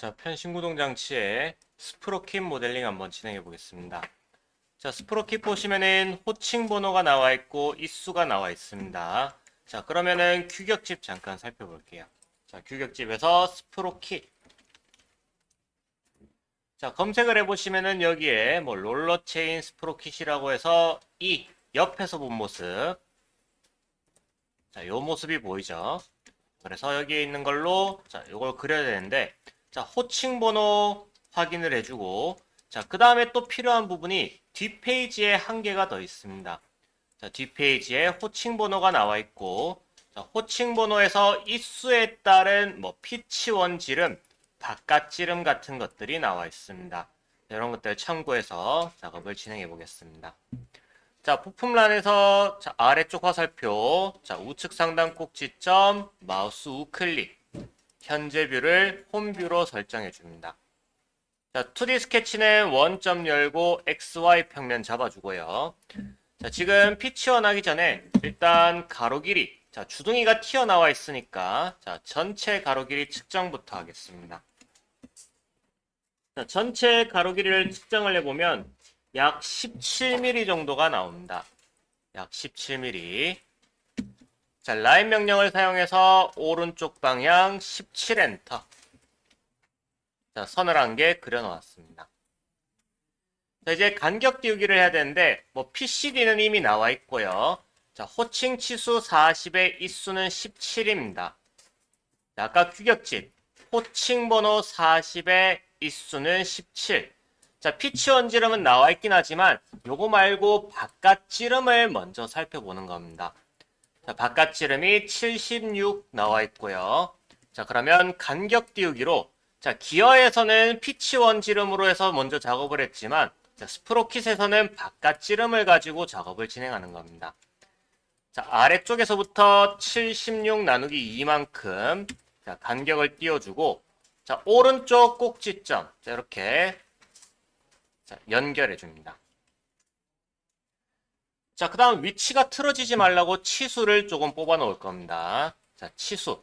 자, 편신구동 장치의 스프로킷 모델링 한번 진행해 보겠습니다. 자, 스프로킷 보시면은 호칭 번호가 나와 있고 입수가 나와 있습니다. 자, 그러면은 규격집 잠깐 살펴볼게요. 자, 규격집에서 스프로킷. 자, 검색을 해보시면은 여기에 뭐 롤러 체인 스프로킷이라고 해서 이 옆에서 본 모습. 자, 요 모습이 보이죠? 그래서 여기에 있는 걸로 자, 요걸 그려야 되는데 자, 호칭 번호 확인을 해주고 자, 그 다음에 또 필요한 부분이 뒷페이지에 한 개가 더 있습니다. 자, 뒷페이지에 호칭 번호가 나와 있고 자, 호칭 번호에서 입수에 따른 뭐 피치원 지름, 바깥 지름 같은 것들이 나와 있습니다. 이런 것들 참고해서 작업을 진행해 보겠습니다. 자, 부품란에서 자, 아래쪽 화살표, 자, 우측 상단 꼭지점, 마우스 우클릭, 현재 뷰를 홈뷰로 설정해 줍니다. 자, 2D 스케치는 원점 열고 XY 평면 잡아주고요. 자, 지금 피 치원 하기 전에 일단 가로 길이, 자, 주둥이가 튀어나와 있으니까 자, 전체 가로 길이 측정부터 하겠습니다. 자, 전체 가로 길이를 측정을 해보면 약 17mm 정도가 나옵니다. 약 17mm. 자, 라인 명령을 사용해서 오른쪽 방향 17엔터. 자, 선을 한 개 그려 놓았습니다. 자, 이제 간격 띄우기를 해야 되는데, 뭐, PCD는 이미 나와 있고요. 자, 호칭 치수 40의 입수는 17입니다. 자, 아까 규격집, 호칭 번호 40의 입수는 17. 자, 피치 원지름은 나와 있긴 하지만, 요거 말고 바깥 지름을 먼저 살펴보는 겁니다. 자, 바깥 지름이 76 나와 있고요. 자, 그러면 간격 띄우기로 자, 기어에서는 피치 원 지름으로 해서 먼저 작업을 했지만 자, 스프로킷에서는 바깥 지름을 가지고 작업을 진행하는 겁니다. 자, 아래쪽에서부터 76 나누기 2만큼 자, 간격을 띄워주고 자, 오른쪽 꼭지점 자, 이렇게 자, 연결해 줍니다. 자, 그 다음 위치가 틀어지지 말라고 치수를 조금 뽑아 놓을 겁니다. 자, 치수.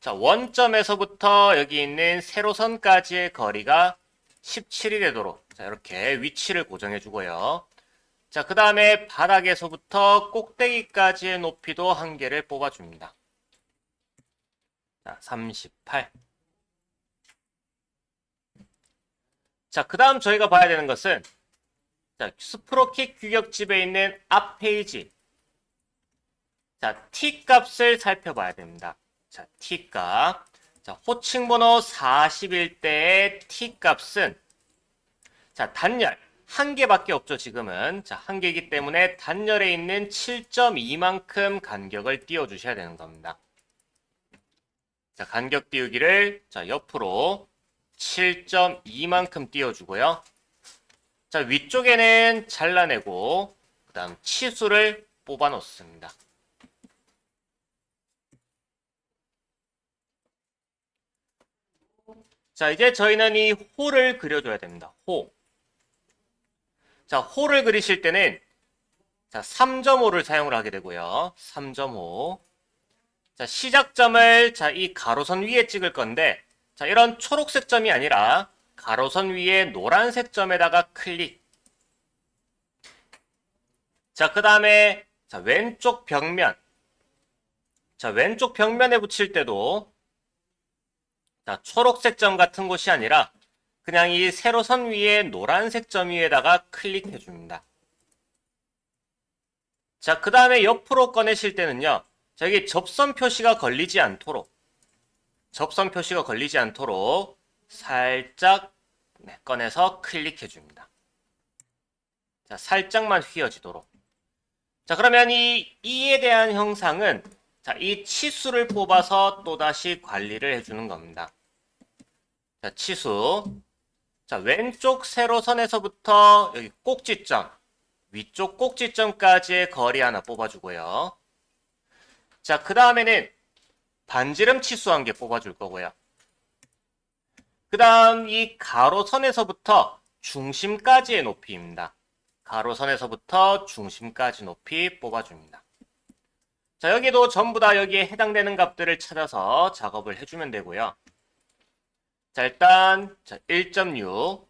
자, 원점에서부터 여기 있는 세로선까지의 거리가 17이 되도록 자, 이렇게 위치를 고정해 주고요. 자, 그 다음에 바닥에서부터 꼭대기까지의 높이도 한 개를 뽑아 줍니다. 자, 38. 자, 그 다음 저희가 봐야 되는 것은 자, 스프로킷 규격집에 있는 앞 페이지. 자, t 값을 살펴봐야 됩니다. 자, t 값. 자, 호칭 번호 41대의 t 값은 자, 단열 한 개밖에 없죠, 지금은. 자, 한 개이기 때문에 단열에 있는 7.2만큼 간격을 띄워 주셔야 되는 겁니다. 자, 간격 띄우기를 자, 옆으로 7.2만큼 띄워 주고요. 자, 위쪽에는 잘라내고 그 다음 치수를 뽑아 놓습니다. 자, 이제 저희는 이 호를 그려줘야 됩니다. 호. 자, 호를 그리실 때는 자, 3.5를 사용을 하게 되고요. 3.5. 자, 시작점을 자, 이 가로선 위에 찍을 건데 자, 이런 초록색 점이 아니라 가로선 위에 노란색 점에다가 클릭. 자, 그 다음에 자, 왼쪽 벽면. 자, 왼쪽 벽면에 붙일 때도 자, 초록색 점 같은 곳이 아니라 그냥 이 세로선 위에 노란색 점 위에다가 클릭해 줍니다. 자, 그 다음에 옆으로 꺼내실 때는요. 자, 여기 접선 표시가 걸리지 않도록 접선 표시가 걸리지 않도록 살짝 네, 꺼내서 클릭해 줍니다. 자, 살짝만 휘어지도록. 자, 그러면 이 이에 대한 형상은 자, 이 치수를 뽑아서 또다시 관리를 해주는 겁니다. 자, 치수. 자, 왼쪽 세로선에서부터 여기 꼭지점, 위쪽 꼭지점까지의 거리 하나 뽑아주고요. 자, 그 다음에는 반지름 치수 한 개 뽑아줄 거고요. 그 다음 이 가로선에서부터 중심까지의 높이입니다. 가로선에서부터 중심까지 높이 뽑아줍니다. 자, 여기도 전부 다 여기에 해당되는 값들을 찾아서 작업을 해주면 되고요. 자, 일단 자, 1.6.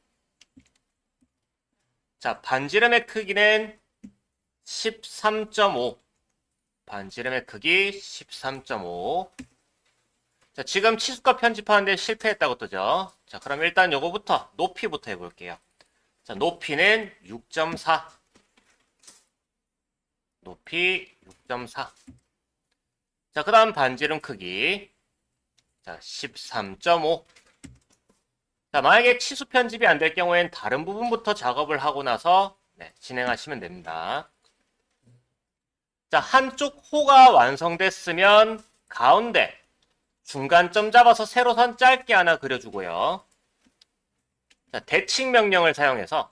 자, 반지름의 크기는 13.5. 반지름의 크기 13.5. 자, 지금 치수값 편집하는데 실패했다고 뜨죠? 자, 그럼 일단 요거부터 높이부터 해볼게요. 자, 높이는 6.4. 높이 6.4. 자, 그 다음 반지름 크기. 자, 13.5. 자, 만약에 치수 편집이 안 될 경우엔 다른 부분부터 작업을 하고 나서 네, 진행하시면 됩니다. 자, 한쪽 호가 완성됐으면 가운데 중간점 잡아서 세로선 짧게 하나 그려주고요. 자, 대칭 명령을 사용해서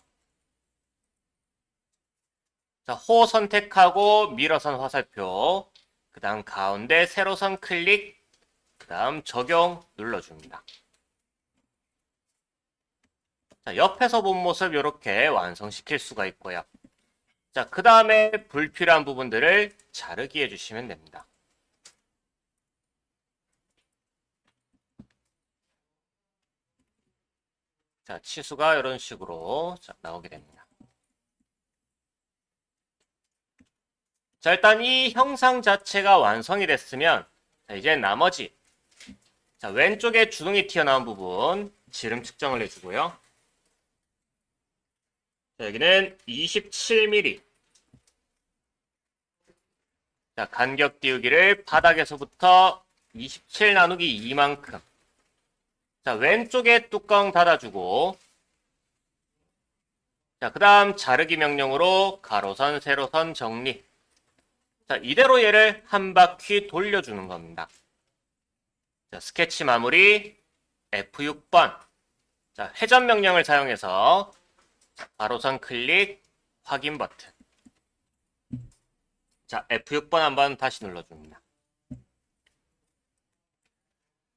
자, 호 선택하고 밀어선 화살표 그 다음 가운데 세로선 클릭 그 다음 적용 눌러줍니다. 자, 옆에서 본 모습 이렇게 완성시킬 수가 있고요. 자, 그 다음에 불필요한 부분들을 자르기 해주시면 됩니다. 자, 치수가 이런 식으로 자, 나오게 됩니다. 자, 일단 이 형상 자체가 완성이 됐으면 자, 이제 나머지 자, 왼쪽에 주둥이 튀어나온 부분 지름 측정을 해주고요. 자, 여기는 27mm. 자, 간격 띄우기를 바닥에서부터 27 나누기 2만큼. 자, 왼쪽에 뚜껑 닫아주고. 자, 그 다음 자르기 명령으로 가로선, 세로선 정리. 자, 이대로 얘를 한 바퀴 돌려주는 겁니다. 자, 스케치 마무리 F6번. 자, 회전 명령을 사용해서 가로선 클릭 확인 버튼. 자, F6번 한번 다시 눌러줍니다.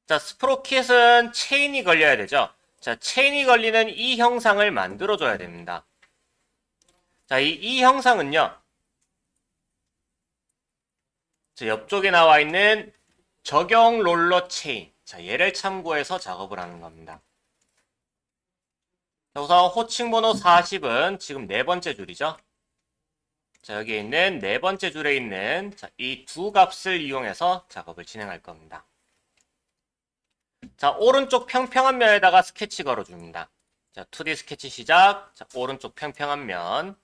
자, 스프로킷은 체인이 걸려야 되죠. 자, 체인이 걸리는 이 형상을 만들어줘야 됩니다. 자, 이, 이 형상은요. 자, 옆쪽에 나와 있는 적용 롤러 체인. 자, 얘를 참고해서 작업을 하는 겁니다. 자, 우선 호칭 번호 40은 지금 네 번째 줄이죠. 자, 여기에 있는 네 번째 줄에 있는 이두 값을 이용해서 작업을 진행할 겁니다. 자, 오른쪽 평평한 면에다가 스케치 걸어줍니다. 자, 2D 스케치 시작. 자, 오른쪽 평평한 면.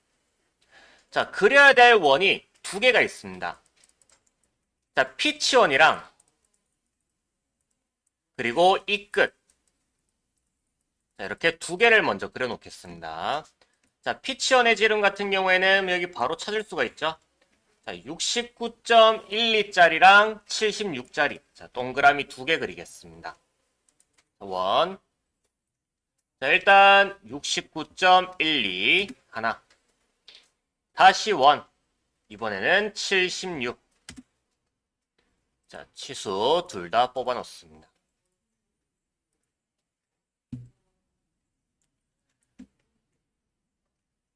자, 그려야 될 원이 두 개가 있습니다. 자, 피치원이랑 그리고 이 끝. 자, 이렇게 두 개를 먼저 그려 놓겠습니다. 자, 피치원의 지름 같은 경우에는 여기 바로 찾을 수가 있죠. 자, 69.12짜리랑 76짜리. 자, 동그라미 두 개 그리겠습니다. 원. 자, 일단 69.12 하나. 다시 원. 이번에는 76. 자, 치수 둘 다 뽑아 놓습니다.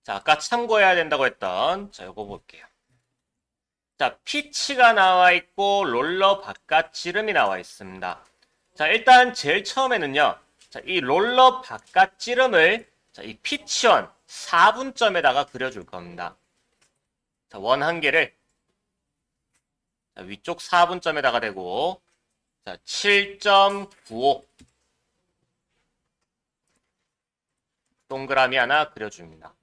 자, 아까 참고해야 된다고 했던 자, 요거 볼게요. 자, 피치가 나와 있고 롤러 바깥 지름이 나와 있습니다. 자, 일단 제일 처음에는요. 자, 이 롤러 바깥 지름을 자, 이 피치원 4분점에다가 그려줄 겁니다. 자, 원 한 개를 자, 위쪽 4분점에다가 대고 자, 7.95 동그라미 하나 그려줍니다.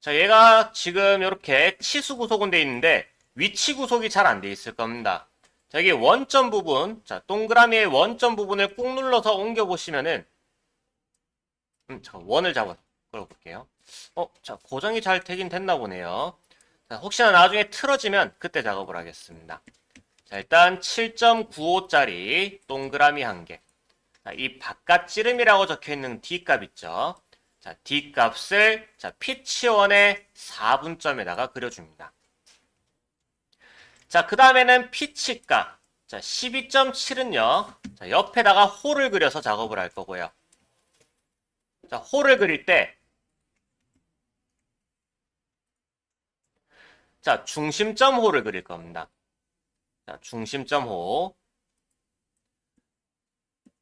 자, 얘가 지금 이렇게 치수 구속은 돼 있는데 위치 구속이 잘 안 돼 있을 겁니다. 자, 여기 원점 부분, 자, 동그라미의 원점 부분을 꾹 눌러서 옮겨 보시면은 음, 자, 원을 잡아 끌어볼게요. 어, 자, 고정이 잘 되긴 됐나 보네요. 자, 혹시나 나중에 틀어지면 그때 작업을 하겠습니다. 자, 일단 7.95짜리 동그라미 한 개. 자, 이 바깥 찌름이라고 적혀 있는 D값 있죠? 자, D값을 자, 피치원의 4분점에다가 그려줍니다. 자, 그 다음에는 피치값. 자, 12.7은요. 자, 옆에다가 홀을 그려서 작업을 할 거고요. 자, 홀을 그릴 때 자, 중심점 호를 그릴 겁니다. 자, 중심점 호.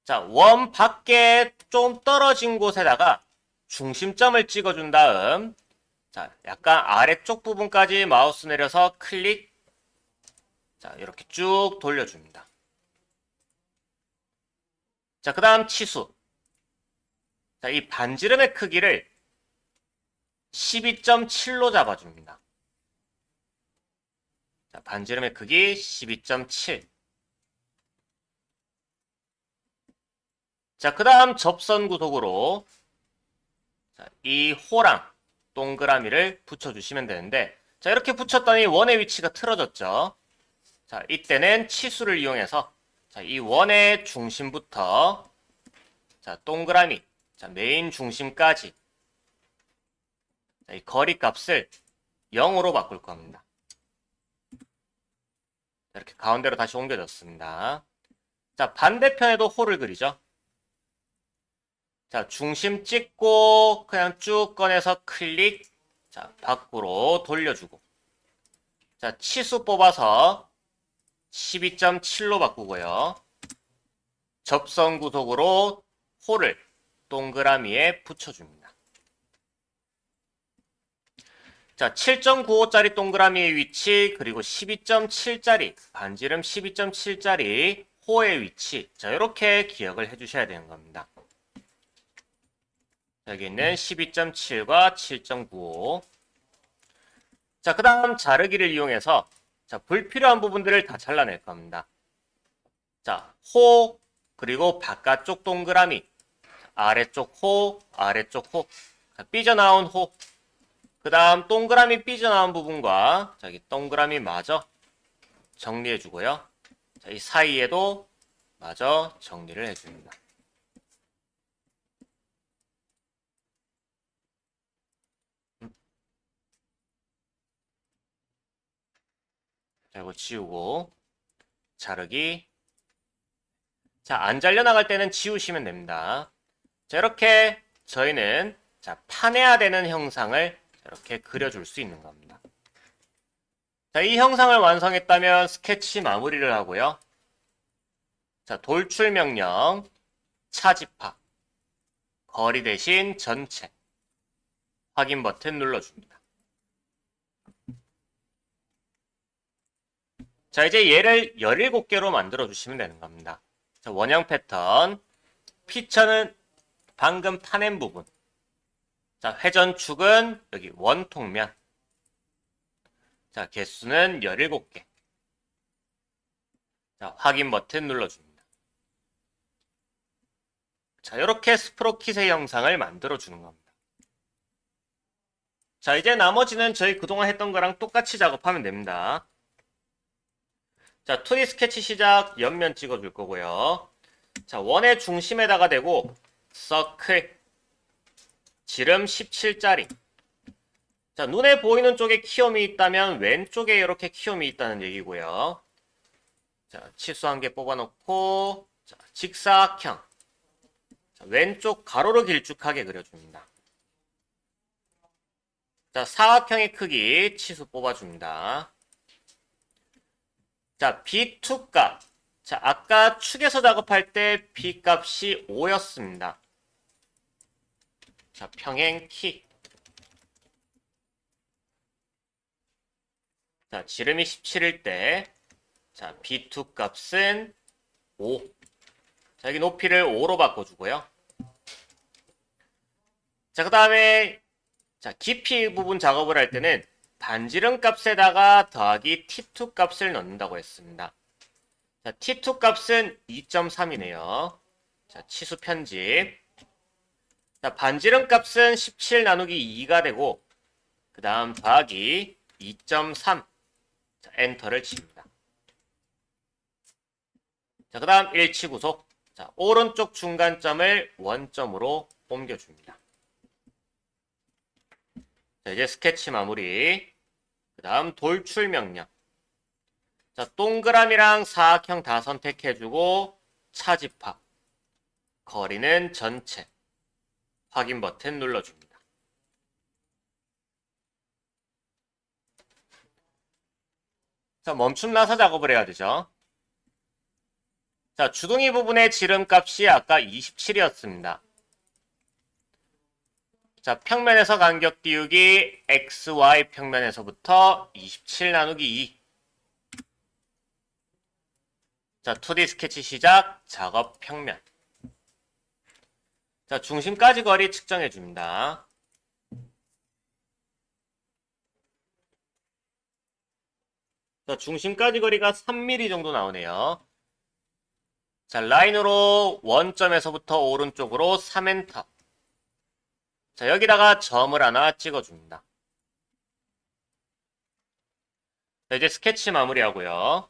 자, 원 밖에 좀 떨어진 곳에다가 중심점을 찍어준 다음, 자, 약간 아래쪽 부분까지 마우스 내려서 클릭, 자, 이렇게 쭉 돌려줍니다. 자, 그 다음 치수. 자, 이 반지름의 크기를 12.7로 잡아줍니다. 자, 반지름의 크기 12.7. 자, 그 다음 접선 구속으로 자, 이 호랑 동그라미를 붙여주시면 되는데 자, 이렇게 붙였더니 원의 위치가 틀어졌죠. 자, 이때는 치수를 이용해서 자, 이 원의 중심부터 자, 동그라미 자, 메인 중심까지 자, 이 거리 값을 0으로 바꿀 겁니다. 자, 이렇게 가운데로 다시 옮겨졌습니다. 자, 반대편에도 홀을 그리죠. 자, 중심 찍고 그냥 쭉 꺼내서 클릭. 자, 밖으로 돌려주고. 자, 치수 뽑아서 12.7로 바꾸고요. 접선 구속으로 홀을 동그라미에 붙여줍니다. 자, 7.95짜리 동그라미의 위치, 그리고 12.7짜리, 반지름 12.7짜리 호의 위치. 자, 이렇게 기억을 해주셔야 되는 겁니다. 여기 있는 12.7과 7.95. 자, 그 다음 자르기를 이용해서 자, 불필요한 부분들을 다 잘라낼 겁니다. 자, 호, 그리고 바깥쪽 동그라미, 아래쪽 호, 아래쪽 호, 자, 삐져나온 호, 그 다음 동그라미 삐져나온 부분과 저기 동그라미 마저 정리해주고요. 자, 이 사이에도 마저 정리를 해줍니다. 자, 이거 지우고 자르기. 자, 안 잘려나갈 때는 지우시면 됩니다. 자, 이렇게 저희는 자, 파내야 되는 형상을 이렇게 그려줄 수 있는 겁니다. 자, 이 형상을 완성했다면 스케치 마무리를 하고요. 자, 돌출 명령, 차집합, 거리 대신 전체, 확인 버튼 눌러줍니다. 자, 이제 얘를 17개로 만들어 주시면 되는 겁니다. 자, 원형 패턴, 피처는 방금 파낸 부분. 자, 회전축은 여기 원통면. 자, 개수는 17개. 자, 확인 버튼 눌러줍니다. 자, 이렇게 스프로킷의 영상을 만들어 주는 겁니다. 자, 이제 나머지는 저희 그동안 했던 거랑 똑같이 작업하면 됩니다. 자, 2D 스케치 시작 옆면 찍어줄 거고요. 자, 원의 중심에다가 대고 서클 지름 17짜리 자, 눈에 보이는 쪽에 키움이 있다면 왼쪽에 이렇게 키움이 있다는 얘기고요. 자, 치수 한 개 뽑아놓고 자, 직사각형 자, 왼쪽 가로로 길쭉하게 그려줍니다. 자, 사각형의 크기 치수 뽑아줍니다. 자, B2 값. 자, 아까 축에서 작업할 때 B 값이 5였습니다. 자, 평행 키. 자, 지름이 17일 때, 자, B2 값은 5. 자, 여기 높이를 5로 바꿔주고요. 자, 그 다음에, 자, 깊이 부분 작업을 할 때는 반지름 값에다가 더하기 T2 값을 넣는다고 했습니다. 자, T2 값은 2.3이네요. 자, 치수 편집. 자, 반지름 값은 17 나누기 2가 되고, 그 다음 더하기 2.3. 자, 엔터를 칩니다. 자, 그 다음 일치 구속. 자, 오른쪽 중간점을 원점으로 옮겨줍니다. 자, 이제 스케치 마무리. 그 다음 돌출 명령. 자, 동그라미랑 사각형 다 선택해주고 차집합. 거리는 전체. 확인 버튼 눌러줍니다. 자, 멈춤 나사 작업을 해야 되죠. 자, 주둥이 부분의 지름값이 아까 27이었습니다. 자, 평면에서 간격 띄우기 xy 평면에서부터 27 나누기 2. 자, 2D 스케치 시작. 작업 평면. 자, 중심까지 거리 측정해 줍니다. 자, 중심까지 거리가 3mm 정도 나오네요. 자, 라인으로 원점에서부터 오른쪽으로 3엔터. 자, 여기다가 점을 하나 찍어줍니다. 자, 이제 스케치 마무리하고요.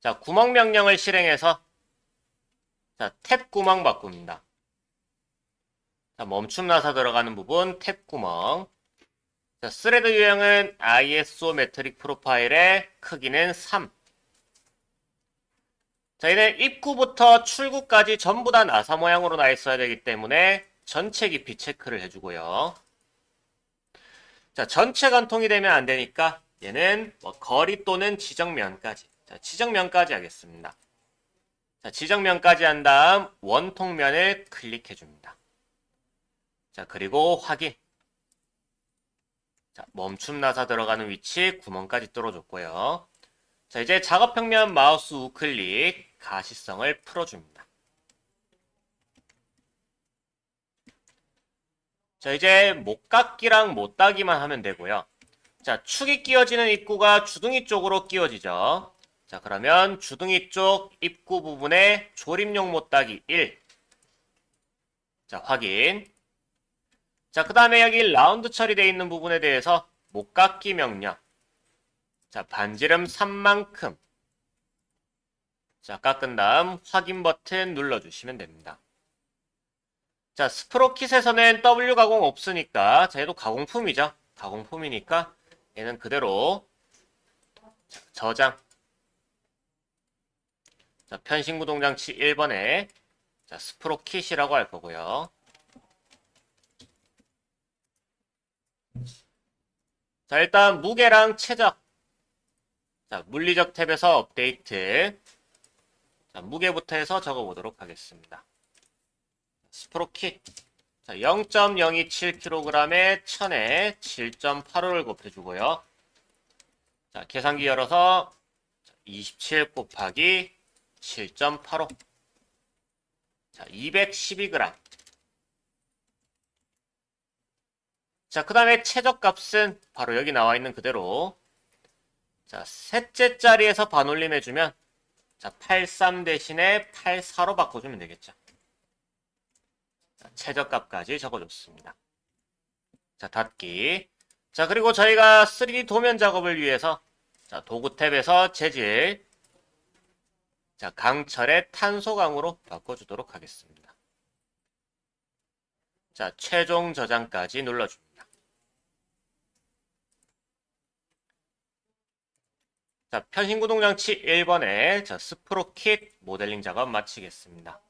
자, 구멍 명령을 실행해서 자, 탭 구멍 바꿉니다. 자, 멈춤 나사 들어가는 부분 탭 구멍. 자, 스레드 유형은 ISO 메트릭 프로파일의 크기는 3. 자, 이는 입구부터 출구까지 전부 다 나사 모양으로 나 있어야 되기 때문에 전체 깊이 체크를 해주고요. 자, 전체 관통이 되면 안 되니까 얘는 뭐 거리 또는 지정면까지. 자, 지정면까지 하겠습니다. 자, 지정면까지 한 다음 원통면을 클릭해 줍니다. 자, 그리고 확인. 자, 멈춤 나사 들어가는 위치 구멍까지 뚫어줬고요. 자, 이제 작업 평면 마우스 우클릭 가시성을 풀어줍니다. 자, 이제 목깎기랑 못따기만 하면 되고요. 자, 축이 끼워지는 입구가 주둥이 쪽으로 끼워지죠. 자, 그러면 주둥이 쪽 입구 부분에 조립용 못따기 1. 자, 확인. 자, 그 다음에 여기 라운드 처리되어 있는 부분에 대해서 목깎기 명령. 자, 반지름 3만큼. 자, 깎은 다음 확인 버튼 눌러주시면 됩니다. 자, 스프로킷에서는 W 가공 없으니까, 자, 얘도 가공품이죠. 가공품이니까, 얘는 그대로 자, 저장. 자, 편신구 동 장치 1번에 자, 스프로킷이라고 할 거고요. 자, 일단 무게랑 최적. 자, 물리적 탭에서 업데이트. 자, 무게부터 해서 적어보도록 하겠습니다. 스프로킷. 자, 0.027kg에 1000에 7.85를 곱해주고요. 자, 계산기 열어서 27 곱하기 7.85. 자, 212g. 자, 그 다음에 최저값은 바로 여기 나와 있는 그대로. 자, 셋째 자리에서 반올림 해주면, 자, 83 대신에 84로 바꿔주면 되겠죠. 자, 최저값까지 적어줬습니다. 자, 닫기. 자, 그리고 저희가 3D 도면 작업을 위해서, 자, 도구 탭에서 재질, 자, 강철의 탄소강으로 바꿔주도록 하겠습니다. 자, 최종 저장까지 눌러줍니다. 자, 편신구동 장치 1번에 자, 스프로킷 모델링 작업 마치겠습니다.